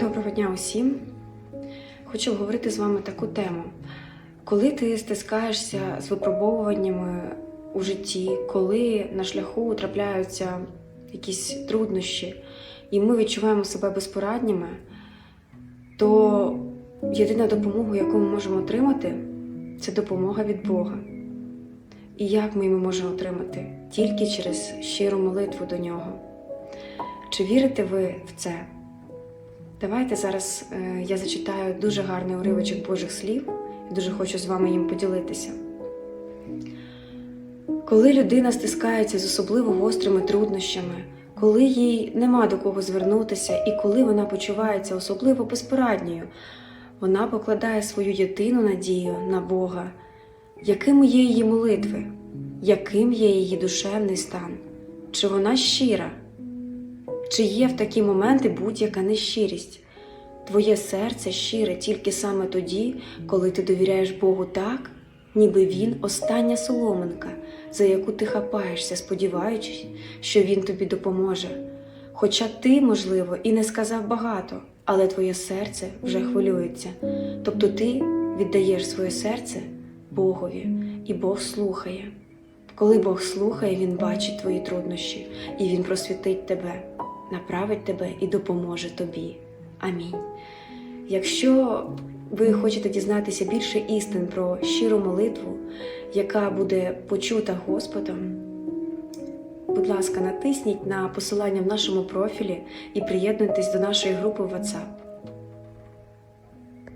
Доброго дня усім. Хочу обговорити з вами таку тему. Коли ти стискаєшся з випробовуваннями у житті, коли на шляху трапляються якісь труднощі, і ми відчуваємо себе безпорадніми, то єдина допомога, яку ми можемо отримати, це допомога від Бога. І як ми її можемо отримати? Тільки через щиру молитву до нього. Чи вірите ви в це? Давайте зараз е, я зачитаю дуже гарний уривочок Божих слів. І дуже хочу з вами їм поділитися. Коли людина стискається з особливо гострими труднощами, коли їй нема до кого звернутися, і коли вона почувається особливо безпорадньою, вона покладає свою єдину надію на Бога, яким є її молитви, яким є її душевний стан, чи вона щира, чи є в такі моменти будь-яка нещирість. Твоє серце щире тільки саме тоді, коли ти довіряєш Богу так, ніби Він остання соломинка, за яку ти хапаєшся, сподіваючись, що Він тобі допоможе. Хоча ти, можливо, і не сказав багато, але твоє серце вже хвилюється. Тобто ти віддаєш своє серце Богові, і Бог слухає. Коли Бог слухає, Він бачить твої труднощі, і Він просвітить тебе, направить тебе і допоможе тобі. Амінь. Якщо ви хочете дізнатися більше істин про щиру молитву, яка буде почута Господом, будь ласка, натисніть на посилання в нашому профілі і приєднуйтесь до нашої групи WhatsApp.